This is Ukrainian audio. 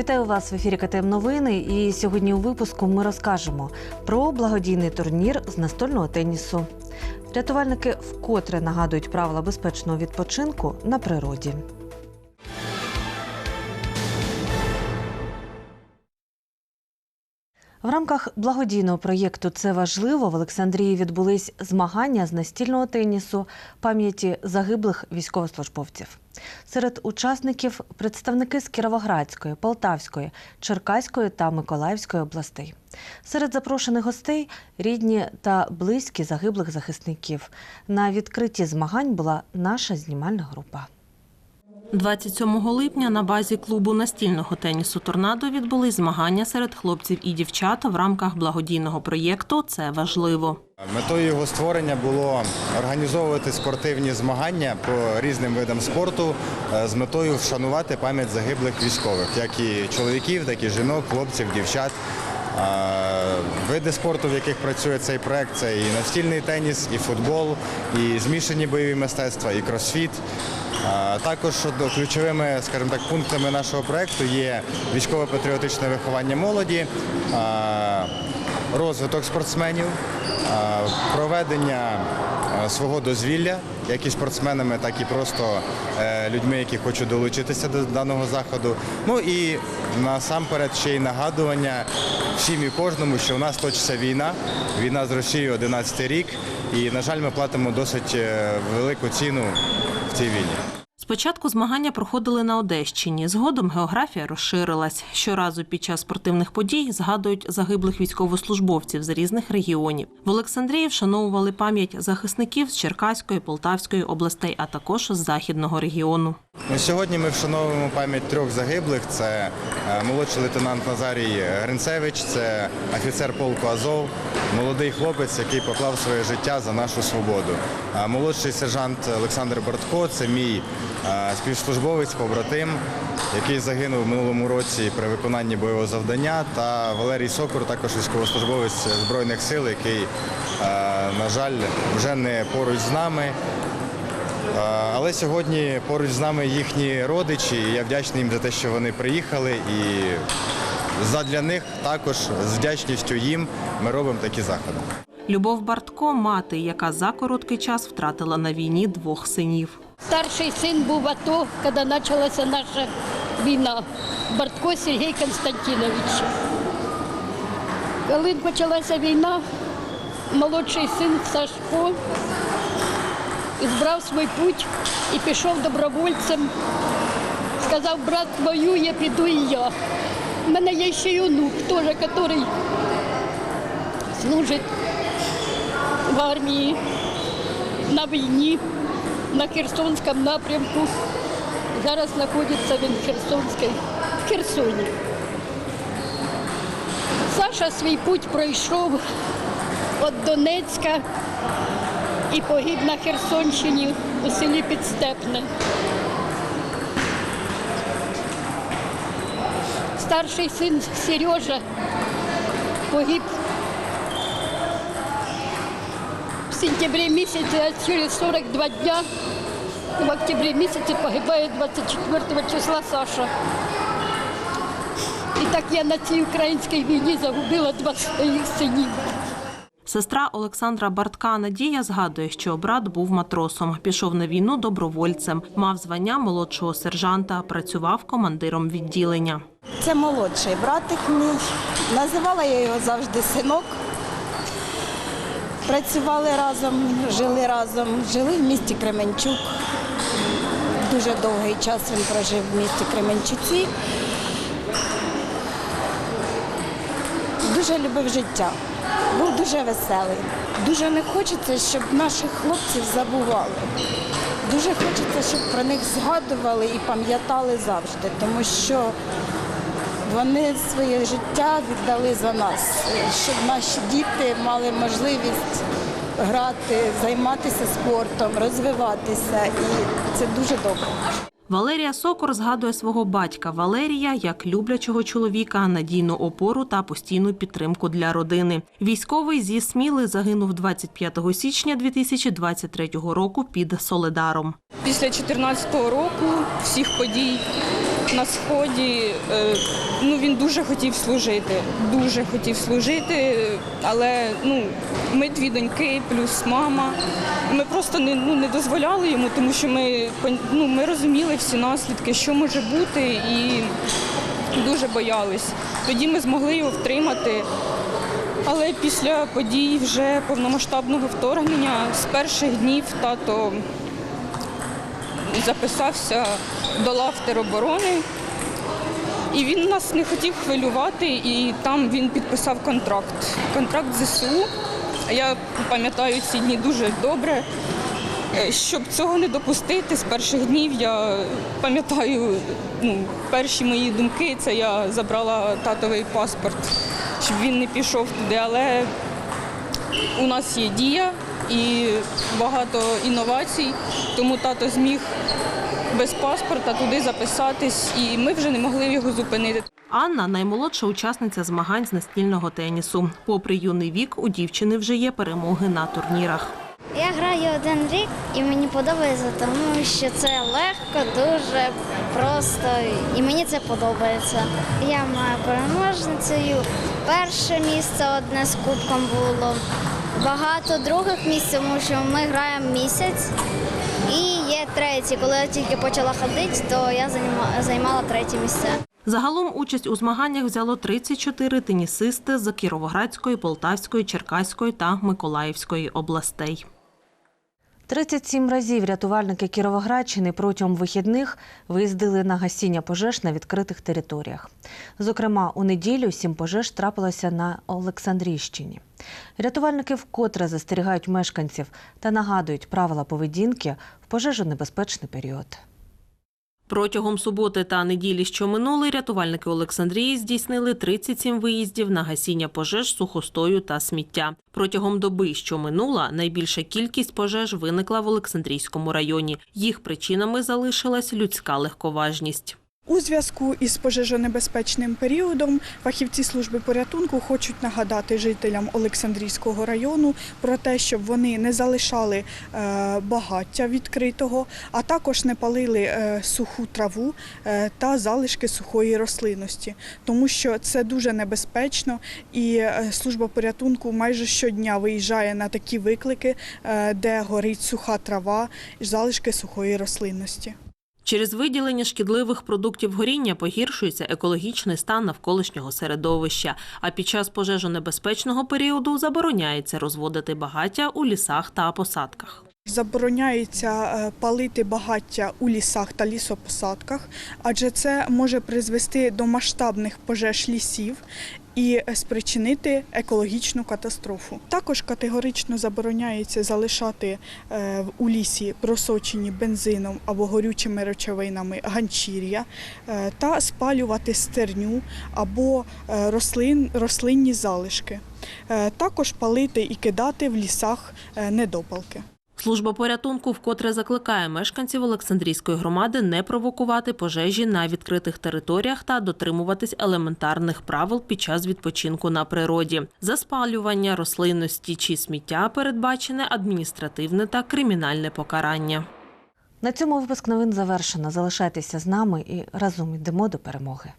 Вітаю вас в ефірі КТМ Новини. І сьогодні у випуску ми розкажемо про благодійний турнір з настольного тенісу. Рятувальники вкотре нагадують правила безпечного відпочинку на природі. В рамках благодійного проєкту Це важливо в Олександрії відбулись змагання з настільного тенісу пам'яті загиблих військовослужбовців. Серед учасників представники з Кіровоградської, Полтавської, Черкаської та Миколаївської областей. Серед запрошених гостей рідні та близькі загиблих захисників. На відкритті змагань була наша знімальна група. 27 липня на базі клубу настільного тенісу Торнадо відбулись змагання серед хлопців і дівчат в рамках благодійного проєкту Це важливо. Метою його створення було організовувати спортивні змагання по різним видам спорту е, з метою вшанувати пам'ять загиблих військових, як і чоловіків, так і жінок, хлопців, дівчат. Е, Види спорту, в яких працює цей проект, це і настільний теніс, і футбол, і змішані бойові мистецтва, і кросфіт. Також ключовими, скажімо так, пунктами нашого проекту є військово-патріотичне виховання молоді, розвиток спортсменів, проведення свого дозвілля, як і спортсменами, так і просто е, людьми, які хочуть долучитися до даного заходу. Ну і насамперед ще й нагадування всім і кожному, що в нас точиться війна, війна з Росією 11 рік, і, на жаль, ми платимо досить е, велику ціну в. Спочатку змагання проходили на Одещині. Згодом географія розширилась. Щоразу під час спортивних подій згадують загиблих військовослужбовців з різних регіонів. В Олександрії вшановували пам'ять захисників з Черкаської, Полтавської областей, а також з західного регіону. Ну, Сьогодні ми вшановуємо пам'ять трьох загиблих. Це е, молодший лейтенант Назарій Гринцевич, це офіцер полку Азов, молодий хлопець, який поклав своє життя за нашу свободу. Молодший сержант Олександр Бортко це мій е, співслужбовець, побратим, який загинув в минулому році при виконанні бойового завдання. Та Валерій Сокур, також військовослужбовець Збройних сил, який, е, на жаль, вже не поруч з нами. Але сьогодні поруч з нами їхні родичі. і Я вдячний їм за те, що вони приїхали. І задля них також з вдячністю їм ми робимо такі заходи. Любов Бартко мати, яка за короткий час втратила на війні двох синів. Старший син був в АТО, коли почалася наша війна. Бартко Сергій Константинович. Коли почалася війна, молодший син Сашко збрав свій путь і пішов добровольцем. Сказав, брат воює, піду і я. У мене є ще й онук, теж, який служить в армії на війні на Херсонському напрямку. Зараз знаходиться він в Херсонській, в Херсоні. Саша свій путь пройшов від Донецька і погиб на Херсонщині у селі Підстепне. Старший син Сережа погиб в сентябре месяце, а через 42 дня в октябре месяце погибает 24 числа Саша. І так я на цій українській війні загубила два своїх синів. Сестра Олександра Бартка Надія згадує, що брат був матросом, пішов на війну добровольцем, мав звання молодшого сержанта, працював командиром відділення. Це молодший братик мій. Називала я його завжди синок. Працювали разом, жили разом, жили в місті Кременчук. Дуже довгий час він прожив в місті Кременчуці. Дуже любив життя, був дуже веселий. Дуже не хочеться, щоб наших хлопців забували. Дуже хочеться, щоб про них згадували і пам'ятали завжди, тому що вони своє життя віддали за нас, щоб наші діти мали можливість грати, займатися спортом, розвиватися. І це дуже добре. Валерія Сокор згадує свого батька Валерія як люблячого чоловіка, надійну опору та постійну підтримку для родини. Військовий зі Сміли загинув 25 січня 2023 року під Соледаром. Після 2014 року всіх подій на сході. Е, Ну, він дуже хотів служити, дуже хотів служити, але ну, ми дві доньки, плюс мама. Ми просто не, ну, не дозволяли йому, тому що ми, ну, ми розуміли всі наслідки, що може бути, і дуже боялись. Тоді ми змогли його втримати. Але після подій вже повномасштабного вторгнення з перших днів тато записався до лав тероборони. І він нас не хотів хвилювати, і там він підписав контракт. Контракт ЗСУ. Я пам'ятаю ці дні дуже добре. Е, Щоб цього не допустити, з перших днів я пам'ятаю ну, перші мої думки це я забрала татовий паспорт, щоб він не пішов туди. Але у нас є дія і багато інновацій, тому тато зміг без паспорта туди записатись, і ми вже не могли його зупинити. Анна наймолодша учасниця змагань з настільного тенісу. Попри юний вік, у дівчини вже є перемоги на турнірах. Я граю один рік і мені подобається, тому що це легко, дуже просто і мені це подобається. Я маю переможницею. Перше місце одне з кубком було. Багато других місць, тому що ми граємо місяць. І є третє. Коли я тільки почала ходити, то я займала третє місце. Загалом участь у змаганнях взяло 34 тенісисти з Кіровоградської, Полтавської, Черкаської та Миколаївської областей. 37 разів рятувальники Кіровоградщини протягом вихідних виїздили на гасіння пожеж на відкритих територіях. Зокрема, у неділю сім пожеж трапилося на Олександрійщині. Рятувальники вкотре застерігають мешканців та нагадують правила поведінки в пожежонебезпечний період. Протягом суботи та неділі, що минули, рятувальники Олександрії здійснили 37 виїздів на гасіння пожеж сухостою та сміття. Протягом доби, що минула, найбільша кількість пожеж виникла в Олександрійському районі. Їх причинами залишилась людська легковажність. У зв'язку із пожежонебезпечним періодом фахівці служби порятунку хочуть нагадати жителям Олександрійського району про те, щоб вони не залишали е, багаття відкритого, а також не палили е, суху траву е, та залишки сухої рослинності, тому що це дуже небезпечно, і служба порятунку майже щодня виїжджає на такі виклики, де горить суха трава залишки сухої рослинності. Через виділення шкідливих продуктів горіння погіршується екологічний стан навколишнього середовища. А під час пожежонебезпечного періоду забороняється розводити багаття у лісах та посадках. Забороняється е, палити багаття у лісах та лісопосадках, адже це може призвести до масштабних пожеж лісів і спричинити екологічну катастрофу. Також категорично забороняється залишати е, у лісі просочені бензином або горючими речовинами ганчір'я е, та спалювати стерню або е, рослин, рослинні залишки. Також палити і кидати в лісах недопалки. Служба порятунку вкотре закликає мешканців Олександрійської громади не провокувати пожежі на відкритих територіях та дотримуватись елементарних правил під час відпочинку на природі. За спалювання рослинності чи сміття передбачене адміністративне та кримінальне покарання. На цьому випуск новин завершено. Залишайтеся з нами і разом йдемо до перемоги.